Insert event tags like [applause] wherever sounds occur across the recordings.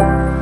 Thank you.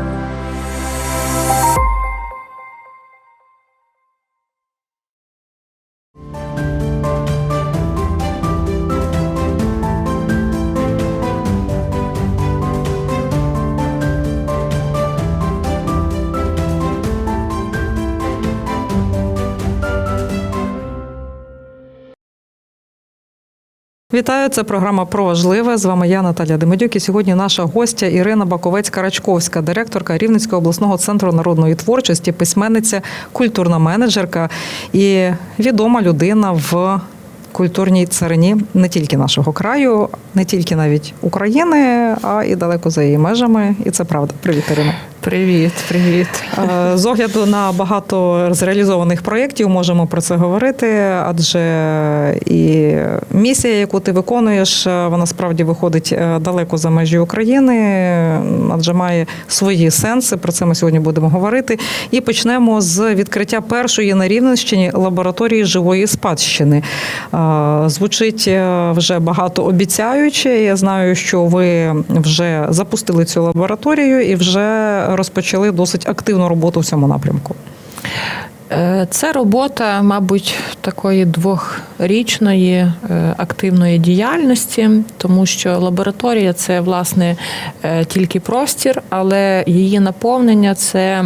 Вітаю, це програма про важливе. З вами я Наталя Демидюк. І сьогодні наша гостя Ірина Баковець-Карачковська, директорка Рівненського обласного центру народної творчості, письменниця, культурна менеджерка і відома людина в культурній царині не тільки нашого краю, не тільки навіть України, а і далеко за її межами. І це правда. Привіт, Ірина. Привіт, привіт. Е, З огляду на багато зреалізованих проєктів можемо про це говорити, адже і місія, яку ти виконуєш, е, вона справді виходить е, далеко за межі України, адже має свої сенси. Про це ми сьогодні будемо говорити. І почнемо з відкриття першої на Рівненщині лабораторії живої спадщини. Звучить вже багато обіцяюче. Я знаю, що ви вже запустили цю лабораторію і вже розпочали досить активну роботу в цьому напрямку. Е, Це робота, мабуть, такої двохрічної е, активної діяльності, тому що лабораторія це власне е, тільки простір, але її наповнення це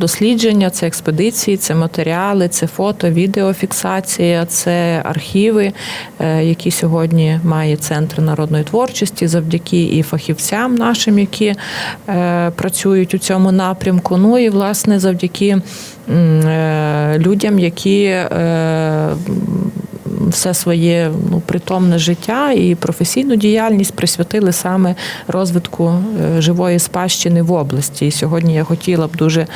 дослідження, це експедиції, це матеріали, це фото, відеофіксація, це архіви, е, які сьогодні має центр народної творчості, завдяки і фахівцям нашим, які е, працюють у цьому напрямку. Ну і власне завдяки е, людям, які все своє ну, притомне життя і професійну діяльність присвятили саме розвитку е, живої спадщини в області. І сьогодні я хотіла б дуже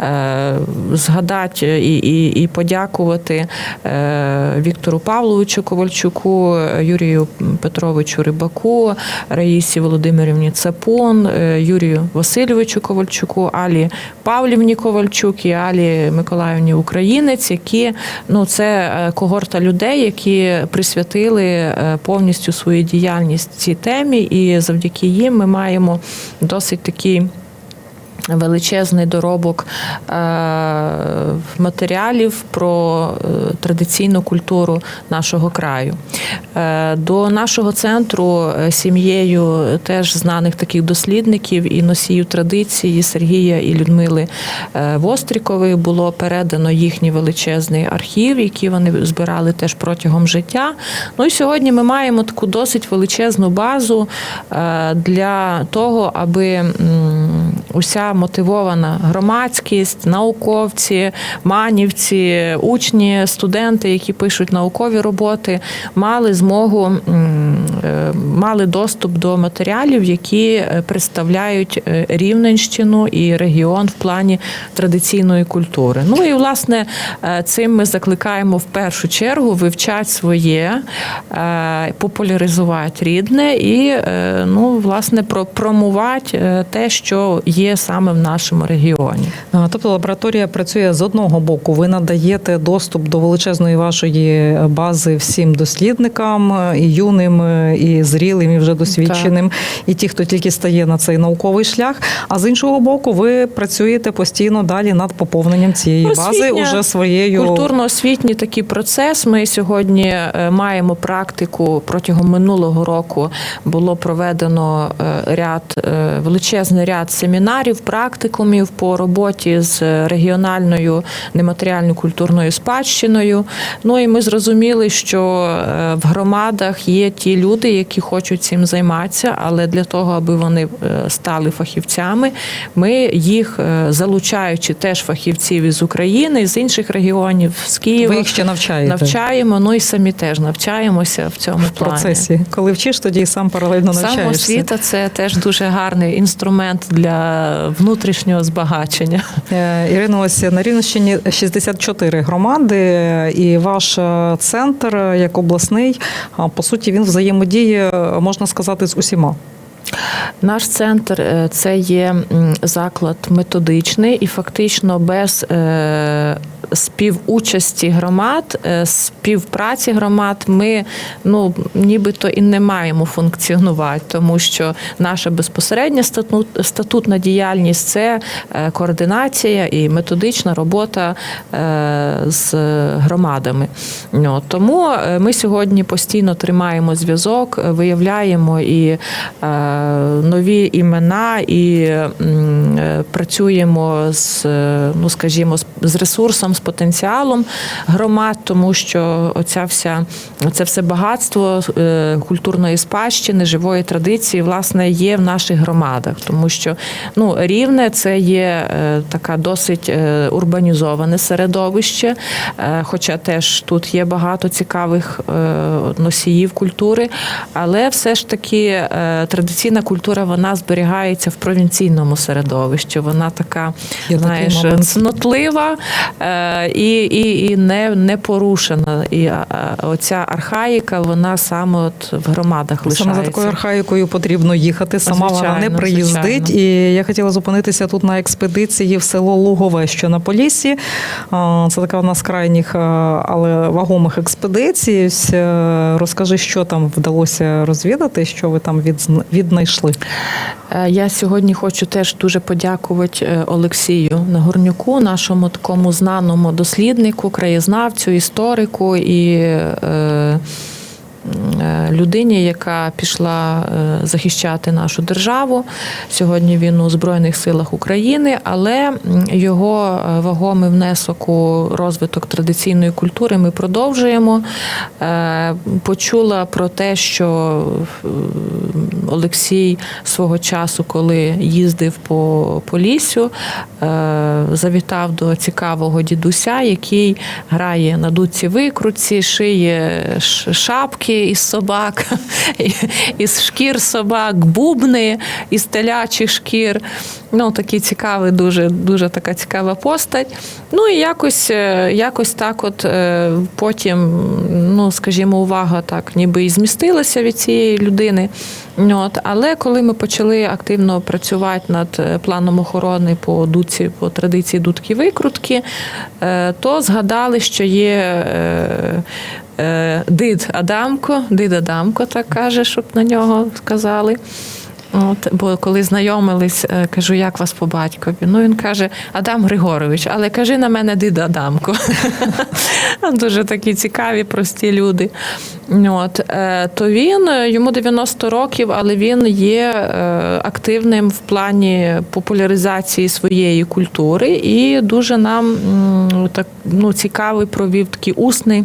е, згадати і, і, і подякувати е, Віктору Павловичу Ковальчуку, Юрію Петровичу Рибаку, Раїсі Володимирівні Цапун, е, Юрію Васильовичу Ковальчуку, Алі Павлівні Ковальчук і Алі Миколаївні Українець, які ну це е, когорта людей, які присвятили е, повністю свою діяльність цій темі, і завдяки їм ми маємо досить такий. Величезний доробок е, матеріалів про е, традиційну культуру нашого краю. Е, До нашого центру сім'єю теж знаних таких дослідників і носіїв традиції Сергія і Людмили Вострікових було передано їхній величезний архів, який вони збирали теж протягом життя. Ну і сьогодні ми маємо таку досить величезну базу для того, аби м, мотивована громадськість, науковці, манівці, учні, студенти, які пишуть наукові роботи, мали змогу е, мали доступ до матеріалів, які е, представляють е, Рівненщину і регіон в плані традиційної культури. Ну і власне цим ми закликаємо в першу чергу вивчати своє, популяризувати рідне і ну, власне промувати те, що є саме в нашому регіоні. Тобто лабораторія працює з одного боку. Ви надаєте доступ до величезної вашої бази всім дослідникам, е, і юним, е, і зрілим, і вже досвідченим, і ті, хто тільки стає на цей науковий шлях. А з іншого боку, ви працюєте постійно далі над поповненням цієї бази уже своєю Культурно-освітній такий процес. Ми сьогодні е, маємо практику протягом минулого року було проведено ряд величезний ряд семінарів, практикумів по роботі з регіональною нематеріальною культурною спадщиною. Ну і ми зрозуміли, що е, в громадах є ті люди, які хочуть цим займатися, але для того, аби вони е, стали фахівцями, ми їх е, залучаючи теж фахівців із України, з інших регіонів, з Києва. ви їх ще навчаєте Навчаємо, ну і самі теж навчаємося в цьому в плані. процесі. Коли вчиш, тоді і сам паралельно навчаєшся. Самоосвіта це теж дуже гарний інструмент для внутрішнього збагачення. Е, Ірино, ось на Рівненщині 64 громади, і ваш е, центр, е, як обласний, по суті, він взаємодіє, можна сказати, з усіма. Наш центр е, це є заклад методичний і фактично без е, співучасті громад, е, співпраці громад ми ну нібито і не маємо функціонувати, тому що наша безпосередня статут, статутна діяльність це координація і методична робота з громадами. Тому ми сьогодні постійно тримаємо зв'язок, виявляємо і нові імена, і е, працюємо з, е, ну скажімо, з- ресурсом, з потенціалом громад, тому що оця вся це все багатство е, культурної спадщини, живої традиції, власне, є в наших громадах, тому що ну рівне це є така досить урбанізоване середовище, хоча теж тут є багато цікавих носіїв культури, але все ж таки е, традиційна культура вона зберігається в провінційному середовищі. Вона така, Є знаєш, цнотлива е, і, і, і не, не порушена. І а, оця архаїка, вона саме от в громадах лишається. Саме за такою архаїкою потрібно їхати. Сама вона не приїздить. звичайно. І я хотіла зупинитися тут на експедиції в село Лугове, що на Поліссі. Це така одна з крайніх, але вагомих експедицій. Е, Розкажи, що там вдалося розвідати, що ви там відзн- віднайшли. Е, Я сьогодні хочу теж дуже подякувати е, Олексію Нагорнюку, нашому такому знаному досліднику, краєзнавцю, історику і е, людині, яка пішла е, захищати нашу державу. Сьогодні він у Збройних силах України, але його е, вагомий внесок у розвиток традиційної культури ми продовжуємо. Е, Почула про те, що е, Олексій свого часу, коли їздив по, по лісю, е, завітав до цікавого дідуся, який грає на дудці викрутці, шиє ш- шапки із собак, [laughs] із шкір собак, бубни із телячих шкір. Ну, такий цікавий, дуже, дуже така цікава постать. Ну і якось, е, якось так, от е, потім, ну скажімо, увага так, ніби і змістилася від цієї людини. От, але коли ми почали активно працювати над е, планом охорони по дудці, по традиції дудки викрутки, е, то згадали, що є. Е, Дид Адамко, дид Адамко так каже, щоб на нього сказали. От, бо коли знайомились, е, кажу, як вас по батькові? Ну він каже, Адам Григорович, але кажи на мене дид Адамко. [laughs] Дуже такі цікаві, прості люди. От, е, то він йому 90 років, але він є активним в плані популяризації своєї культури і дуже нам так ну, цікавий провів такий усний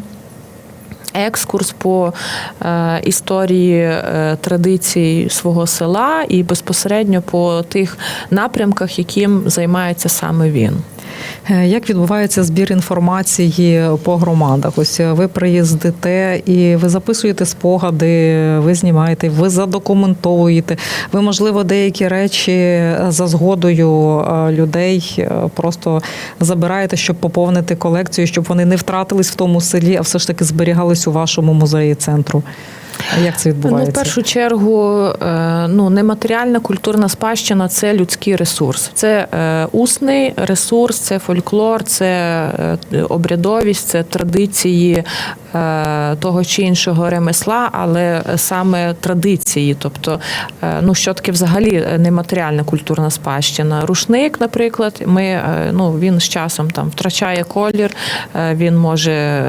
екскурс по е, історії е, традицій свого села і безпосередньо по тих напрямках, яким займається саме він. Е, Як відбувається збір інформації по громадах? Ось е, ви приїздите і ви записуєте спогади, ви знімаєте, ви задокументовуєте. Ви, можливо, деякі речі за згодою е, людей е, просто забираєте, щоб поповнити колекцію, щоб вони не втратились в тому селі, а все ж таки зберігались у вашому музеї центру. Як це Ну, в першу чергу, е, ну нематеріальна культурна спадщина це людський ресурс. Це е, усний ресурс, це фольклор, це е, обрядовість, це традиції того чи іншого ремесла, але саме традиції. Тобто, ну що таке взагалі нематеріальна культурна спадщина. Рушник, наприклад, ми ну він з часом там втрачає колір, він може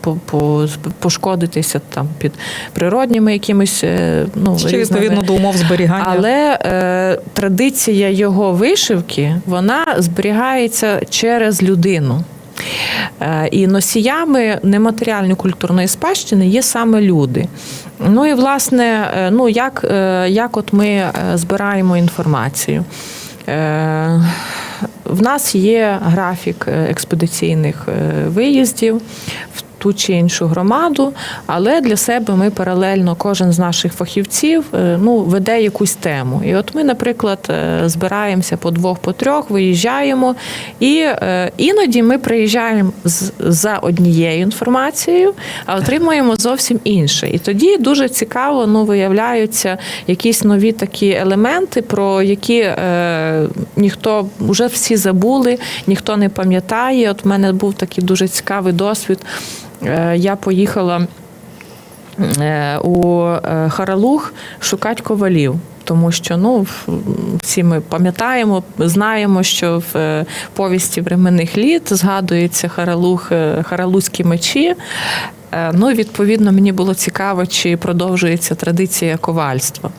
по- по- пошкодитися там під природніми якимись е, ну Ще різними. відповідно до умов зберігання. Але е, традиція його вишивки вона зберігається через людину. Е, І носіями нематеріальної культурної спадщини є саме люди. Ну і власне, е, ну як, е, як от ми збираємо інформацію? Е, В нас є графік експедиційних виїздів. В ту чи іншу громаду, але для себе ми паралельно, кожен з наших фахівців е, ну, веде якусь тему. І от ми, наприклад, е, збираємося по двох, по трьох, виїжджаємо, і е, іноді ми приїжджаємо за однією інформацією, а отримуємо зовсім інше. І тоді дуже цікаво ну, виявляються якісь нові такі елементи, про які е, ніхто вже всі забули, ніхто не пам'ятає. От в мене був такий дуже цікавий досвід. Е, Я поїхала е, у е, Харалух шукати ковалів. Тому що ну всі ми пам'ятаємо, знаємо, що в повісті временних літ згадується Харалух, харалузькі мечі. Ну, відповідно, мені було цікаво, чи продовжується традиція ковальства.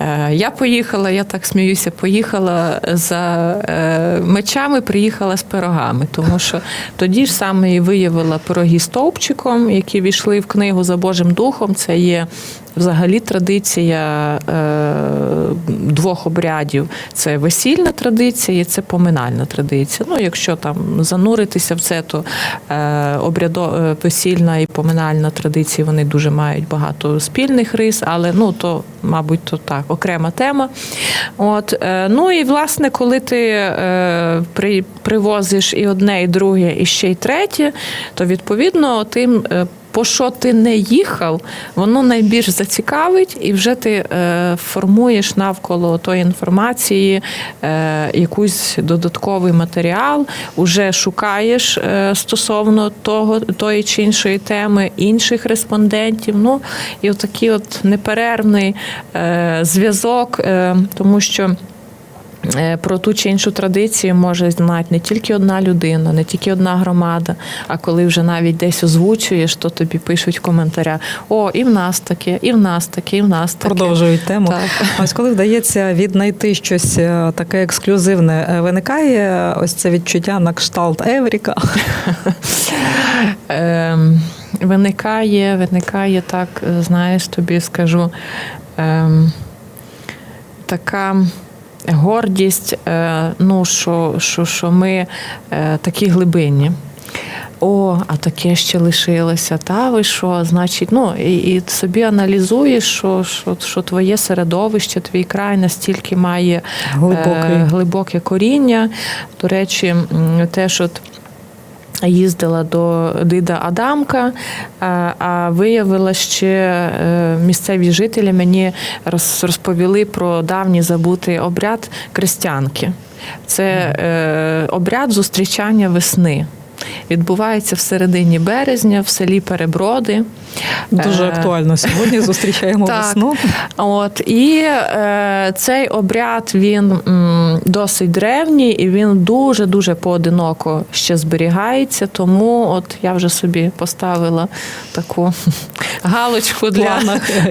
Е, Я поїхала, я так сміюся, поїхала за е, мечами, приїхала з пирогами, тому що тоді ж саме і виявила пироги стовпчиком, які війшли в книгу за Божим Духом. Це є взагалі традиція е, двох обрядів: це весільна традиція і це поминальна традиція. Ну, якщо там зануритися в це, то е, обрядо, е, весільна і поминальна традиції вони дуже мають багато спільних рис, але ну то, мабуть, то так, окрема тема. От, е, ну і власне, коли ти е, при, привозиш і одне, і друге, і ще й третє, то відповідно тим. По що ти не їхав, воно найбільш зацікавить, і вже ти е, формуєш навколо тої інформації е, якийсь додатковий матеріал, уже шукаєш е, стосовно того, тої чи іншої теми інших респондентів. Ну і отакий от неперервний зв'язок, тому що. Е, Про ту чи іншу традицію може знати не тільки одна людина, не тільки одна громада. А коли вже навіть десь озвучуєш, то тобі пишуть в коментарях: о, і в нас таке, і в нас таке, і в нас таке. Продовжують тему. Так. Ось коли вдається віднайти щось е, таке ексклюзивне, е, виникає ось це відчуття на кшталт Евріка. [laughs] Ем, виникає, виникає так, знаєш, тобі скажу, ем, така гордість, е, ну, що, що, що ми е, такі глибинні. О, а таке ще лишилося. Та ви що? Значить, ну і, і собі аналізуєш, що, що, що твоє середовище, твій край настільки має глибоке е, глибоке коріння. До речі, те, теж от. Їздила до Дида Адамка, а- а виявила ще е, місцеві жителі мені роз- розповіли про давній забутий обряд крестянки. Це е, обряд зустрічання весни. Відбувається в середині березня в селі Переброди. Дуже Е, актуально сьогодні. [laughs] Зустрічаємо так. весну. От і е, цей обряд він м, досить древній і він дуже дуже поодиноко ще зберігається. Тому от я вже собі поставила таку [laughs] галочку для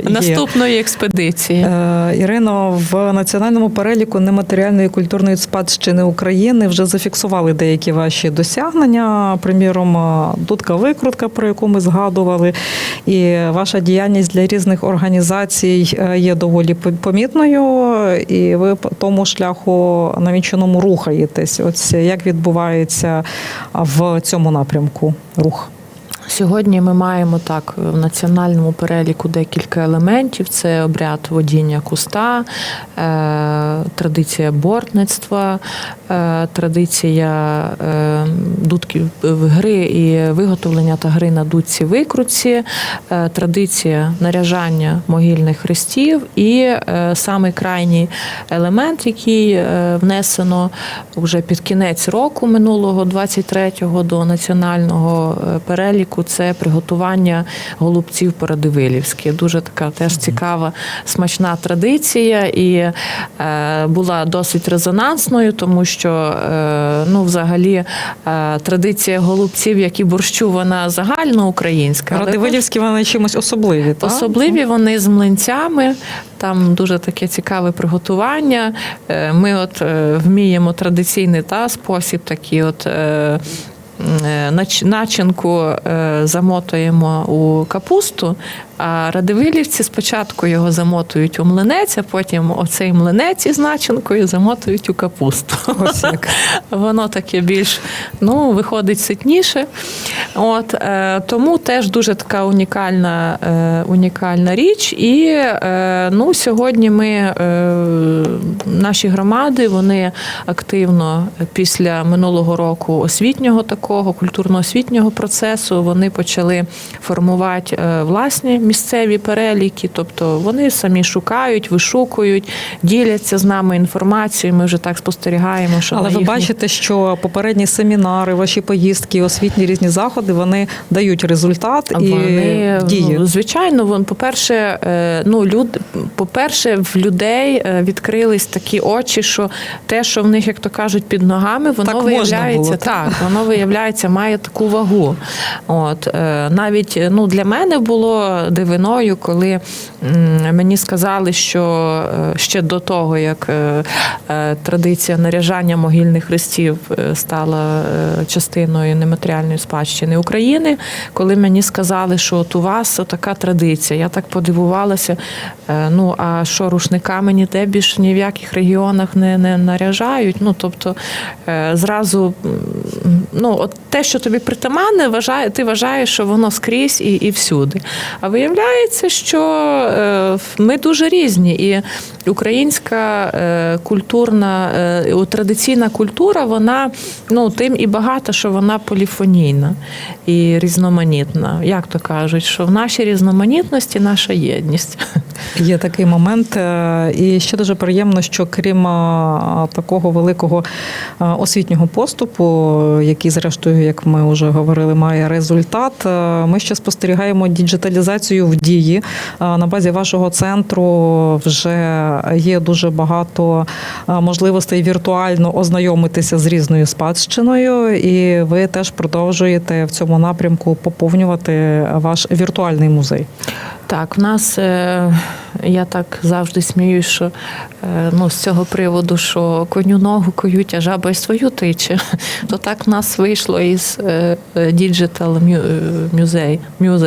наступної експедиції. Е, Ірино, в національному переліку нематеріальної культурної спадщини України вже зафіксували деякі ваші досягнення. Приміром, е, дудка викрутка, про яку ми згадували, і ваша діяльність для різних організацій е, є доволі по- помітною, і ви по тому шляху наміченому рухаєтесь. Ось як відбувається в цьому напрямку рух? Сьогодні ми маємо так в національному переліку декілька елементів: це обряд водіння куста, е, традиція бортництва, е, традиція е, дудків гри і виготовлення та гри на дудці викрутці, е, традиція наряжання могильних хрестів і е, самий крайній елемент, який е, внесено вже під кінець року минулого, 23-го до національного е, переліку, це приготування голубців по-радивилівськи. Дуже така теж цікава, смачна традиція і е, була досить резонансною, тому що е, ну, взагалі е, традиція голубців, як і борщу, вона загальноукраїнська. Радивилівські вони чимось особливі. так? Особливі вони з млинцями. Там дуже таке цікаве приготування. Е, Ми от е, вміємо традиційний та спосіб, такий от. Е, начинку е, замотуємо у капусту, а радивилівці спочатку його замотують у млинець, а потім оцей млинець із начинкою замотують у капусту. Ось як. [laughs] Воно таке більш ну, виходить ситніше. От, е, тому теж дуже така унікальна, е, унікальна річ. І е, ну, сьогодні ми, е, наші громади, вони активно після минулого року освітнього такого, культурно-освітнього процесу, вони почали формувати власні місцеві переліки. Тобто вони самі шукають, вишукують, діляться з нами інформацією. Ми вже так спостерігаємо, що Але на ви бачите, що попередні семінари, ваші поїздки, освітні різні заходи, вони дають результат і Вони ну, звичайно, вон, по-перше, е, ну люд, по-перше, в людей е, відкрились такі очі, що те, що в них, як то кажуть, під ногами, воно Так виявляється було, так, воно виявляється, має таку вагу. От е, навіть ну для мене було дивиною, коли мені сказали, що е, ще до того, як е, е, традиція наряжання могильних хрестів стала частиною нематеріальної спадщини України, коли мені сказали, що от у вас така традиція, я так подивувалася. Ну а що рушниками ніде більш ні в яких регіонах не, не наряжають. Ну тобто зразу ну, от те, що тобі притаманне, вважає, ти вважаєш, що воно скрізь і, і всюди. А виявляється, що е, ми дуже різні, і українська е, культурна, е, традиційна культура, вона ну, тим і багата, що вона поліфонійна і різноманітна. Як то кажуть, що в нашій різноманітності наша єдність. Є такий момент. І ще дуже приємно, що крім такого великого освітнього поступу, який, зрештою, як ми вже говорили, має результат. Ми ще спостерігаємо діджиталізацію в дії. На базі вашого центру вже є дуже багато можливостей віртуально ознайомитися з різною спадщиною, і ви теж продовжуєте в цьому напрямку поповнювати ваш віртуальний музей. Так, в нас е, я так завжди сміюсь, що е, ну, з цього приводу, що коню ногу коють, а жаба й свою тиче, [laughs] то так в нас вийшло із е, Digital Mu-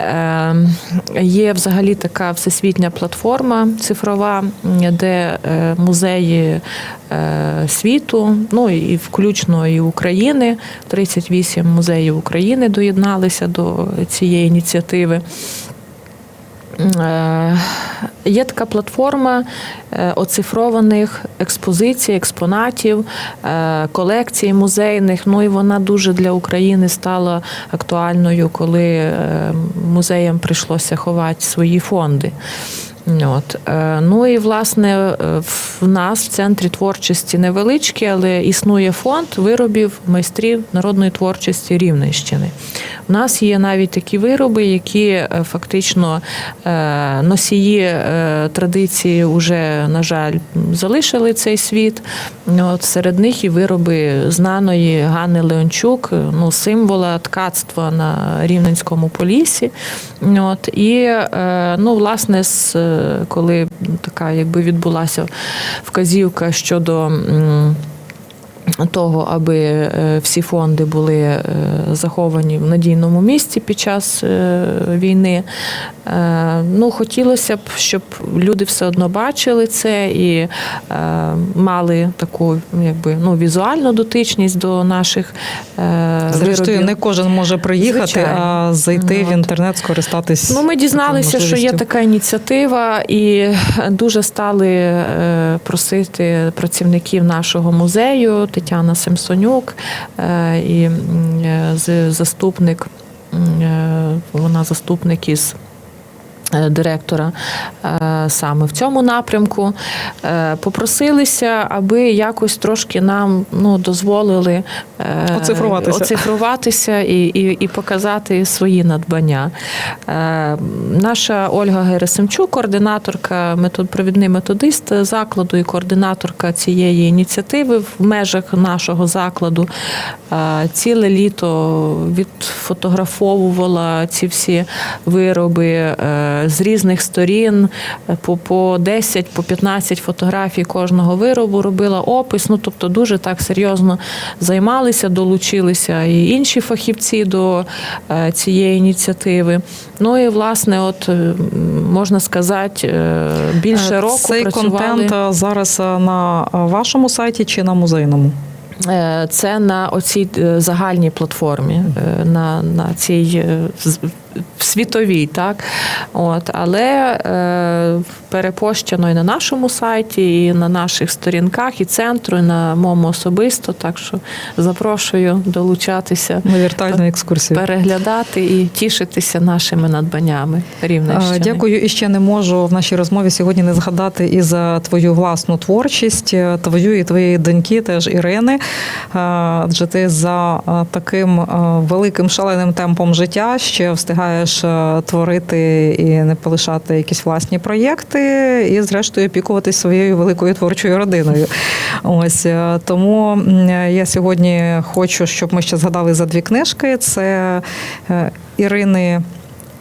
е, Muzей. Muzей. Е, Є взагалі така всесвітня платформа цифрова, де е, музеї е, світу, ну і включно і України. 38 музеїв України доєдналися до цієї ініціативи. Е, Є така платформа е, оцифрованих експозицій, експонатів, е, колекцій музейних. Ну і вона дуже для України стала актуальною, коли музеям прийшлося ховати свої фонди. От. Ну і власне в нас в центрі творчості невеличкий, але існує фонд виробів майстрів народної творчості Рівненщини. У нас є навіть такі вироби, які е, фактично е, носії е, традиції вже, на жаль, залишили цей світ. От серед них і вироби знаної Ганни Леончук, ну, символа ткацтва на Рівненському полісі. От, і ну, власне, коли така якби відбулася вказівка щодо. Того, аби е, всі фонди були е, заховані в надійному місці під час е, війни. Ну, хотілося б, щоб люди все одно бачили це і мали таку якби, ну, візуальну дотичність до наших Зрештою, виробів. не кожен може приїхати, Звичайно. а зайти Ну, в інтернет, скористатись. Ну, ми дізналися, що є така ініціатива, і дуже стали просити працівників нашого музею Тетяна Семсонюк е, і е, заступник. е, Вона заступник із директора е, саме в цьому напрямку. Е, Попросилися, аби якось трошки нам ну, дозволили е, Оцифруватися. оцифруватися і, і, і показати свої надбання. Е, Наша Ольга Герасимчук, координаторка, метод, провідний методист закладу і координаторка цієї ініціативи в межах нашого закладу, е, ціле літо відфотографовувала ці всі вироби. З різних сторін е, по, по 10, по 15 фотографій кожного виробу, робила опис. Ну тобто дуже так серйозно займалися, долучилися і інші фахівці до е, цієї ініціативи. Ну і власне, от можна сказати, е, більше року Цей працювали. контент зараз на вашому сайті чи на музейному? Це на оцій загальній платформі, на, на цій світовій, так. От, але е, перепощено і на нашому сайті, і на наших сторінках, і центру, і на моєму особисто. Так що запрошую долучатися, На віртуальну екскурсію. переглядати і тішитися нашими надбаннями Рівненщини. Е, Дякую. І ще не можу в нашій розмові сьогодні не згадати і за твою власну творчість, е, твою і твоєї доньки, теж Ірини. Е, Адже ти за таким великим шаленим темпом життя ще встигаєш творити і не полишати якісь власні проєкти, і зрештою опікуватись своєю великою творчою родиною. Ось е, тому я сьогодні хочу, щоб ми ще згадали за дві книжки. Це е, Ірини.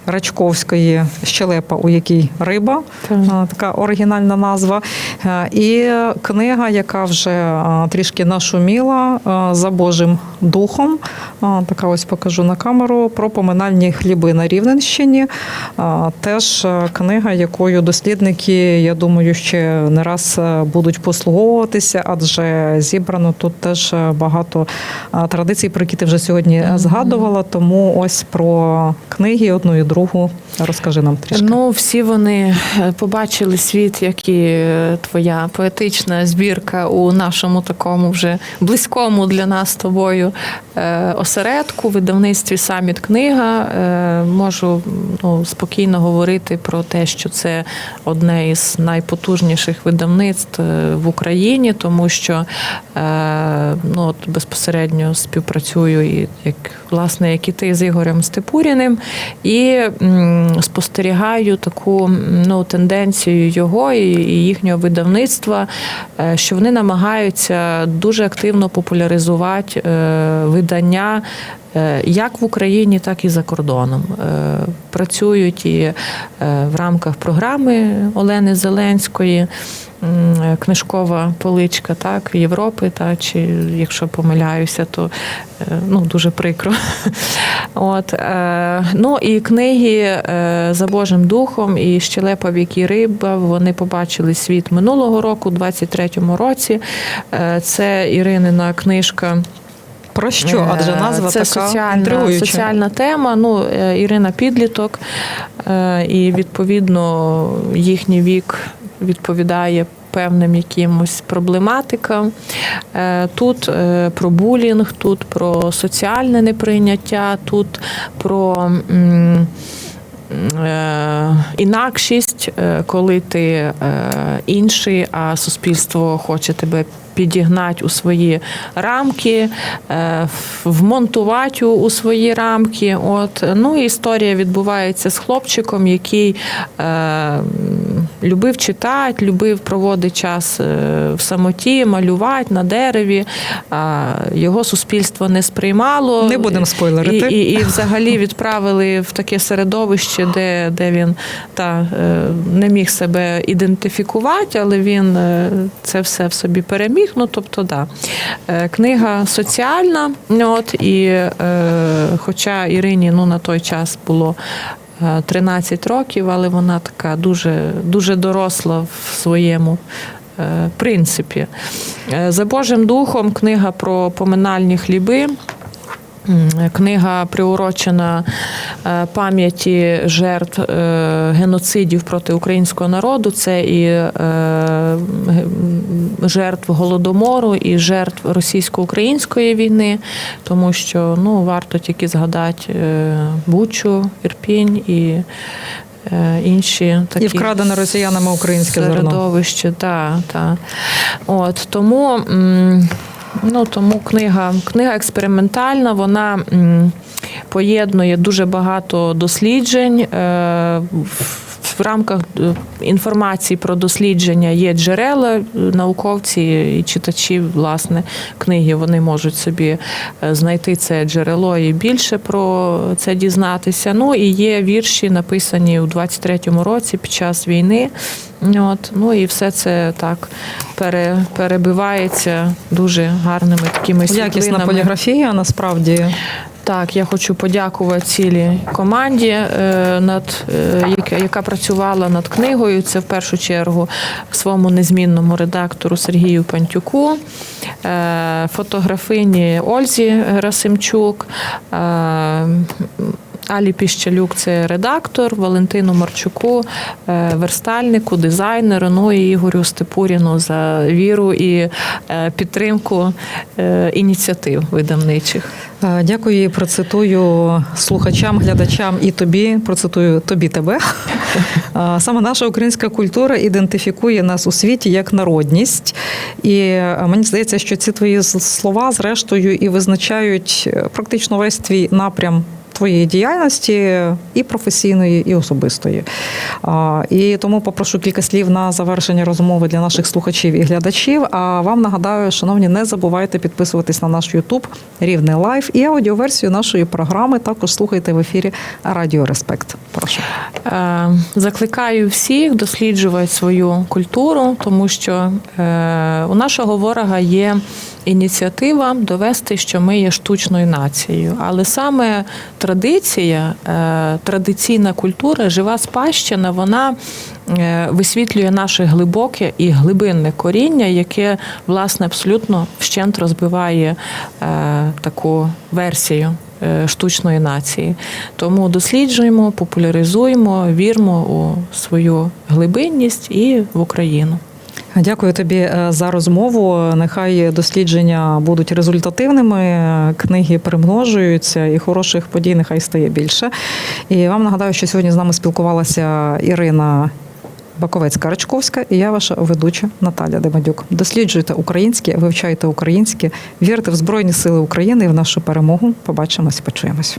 Рачковської щелепа, у якій риба, Так. така оригінальна назва. Е, І книга, яка вже трішки нашуміла за Божим духом. Така ось покажу на камеру про поминальні хліби на Рівненщині. Теж е, книга, якою дослідники, я думаю, ще не раз е, будуть послуговуватися, адже зібрано тут теж е, багато традицій, про які ти вже сьогодні е, згадувала. Тому ось про книги одну і другу розкажи нам трішки. Ну, всі вони е, побачили світ, як і е, твоя поетична збірка у нашому такому вже близькому для нас з тобою е, осередку, видавництві Саміт книга. Можу ну, спокійно говорити про те, що це одне із найпотужніших видавництв в Україні, тому що ну, от безпосередньо співпрацюю і як власне, як і ти з Ігорем Степуріним, і спостерігаю таку ну, тенденцію його і, їхнього видавництва, е, що вони намагаються дуже активно популяризувати е, видання. Е, Як в Україні, так і за кордоном Е, працюють і е, в рамках програми Олени Зеленської книжкова поличка так Європи, та чи якщо помиляюся, то ну дуже прикро. [laughs] От ну і книги за Божим духом і щелепа в якій риба. Вони побачили світ минулого року, 23-му році. Це Іринина книжка. Про що? Адже Е, назва це така соціальна, інтригуюча. соціальна тема. Ну, е, Ірина підліток, е, і відповідно їхній вік відповідає. Певним якимось проблематикам. Тут про булінг, тут про соціальне неприйняття, тут про інакшість, е, коли ти е, інший, а суспільство хоче тебе підігнати у свої рамки, е, вмонтувати у- свої рамки. От. Ну, історія відбувається з хлопчиком, який е, любив читати, любив проводити час е, в самоті, малювати на дереві. Його суспільство не сприймало. Не будемо спойлерити. І, і, і взагалі відправили в таке середовище, де, де він та, е, не міг себе ідентифікувати, але він е, це все в собі переміг. Ну, тобто, да. Книга соціальна, от, і хоча Ірині ну, на той час було. Е, 13 років, але вона така дуже, дуже доросла в своєму е, принципі. Е, За Божим духом книга про поминальні хліби. Книга приурочена е, пам'яті жертв е, геноцидів проти українського народу. Це і е, жертв голодомору, і жертв російсько-української війни, тому що ну варто тільки згадати Бучу, Ірпінь і. Інші такі І вкрадене росіянами українське зерно. середовище, так, так. От тому. м, Ну, тому книга, книга експериментальна, вона поєднує дуже багато досліджень. Е, в- рамках е, інформації про дослідження є джерела, е, науковці і читачі власне книги вони можуть собі е, знайти це джерело і більше про це дізнатися. Ну і є вірші, написані у 23-му році під час війни. От, ну і все це так пере, перебивається дуже гарними такими Якісна поліграфія насправді. Так, я хочу подякувати цілій команді, е, над, е, яка, працювала над книгою. Це в першу чергу своєму незмінному редактору Сергію Пантюку, е, фотографині Ользі Герасимчук. Алі Піщалюк це редактор, Валентину Марчуку, е, верстальнику, дизайнеру, ну і Ігорю Степуріну за віру і е, підтримку е, ініціатив видавничих. Дякую, і процитую слухачам, глядачам і тобі. Процитую тобі тебе. [laughs] Саме наша українська культура ідентифікує нас у світі як народність. І мені здається, що ці твої слова, зрештою, і визначають практично весь твій напрям. Твоєї діяльності і професійної, і особистої. І тому попрошу кілька слів на завершення розмови для наших слухачів і глядачів. А вам нагадаю, шановні, не забувайте підписуватись на наш Ютуб Рівне Лайф і аудіоверсію нашої програми. Також слухайте в ефірі Радіо Респект. Прошу. Е, Закликаю всіх досліджувати свою культуру, тому що е, у нашого ворога є ініціатива довести, що ми є штучною нацією. Але саме традиція, е, традиційна культура, жива спадщина, вона е, висвітлює наше глибоке і глибинне коріння, яке власне абсолютно вщент розбиває е, таку версію штучної нації. Тому досліджуємо, популяризуємо, віримо у свою глибинність і в Україну. Дякую тобі е, за розмову. Нехай дослідження будуть результативними, е, книги примножуються, і хороших подій нехай стає більше. І вам нагадаю, що сьогодні з нами спілкувалася Ірина. Баковецька Рачковська і я ваша ведуча Наталя Демадюк. Досліджуйте українське, вивчайте українське, вірте в Збройні Сили України і в нашу перемогу. Побачимось, почуємось.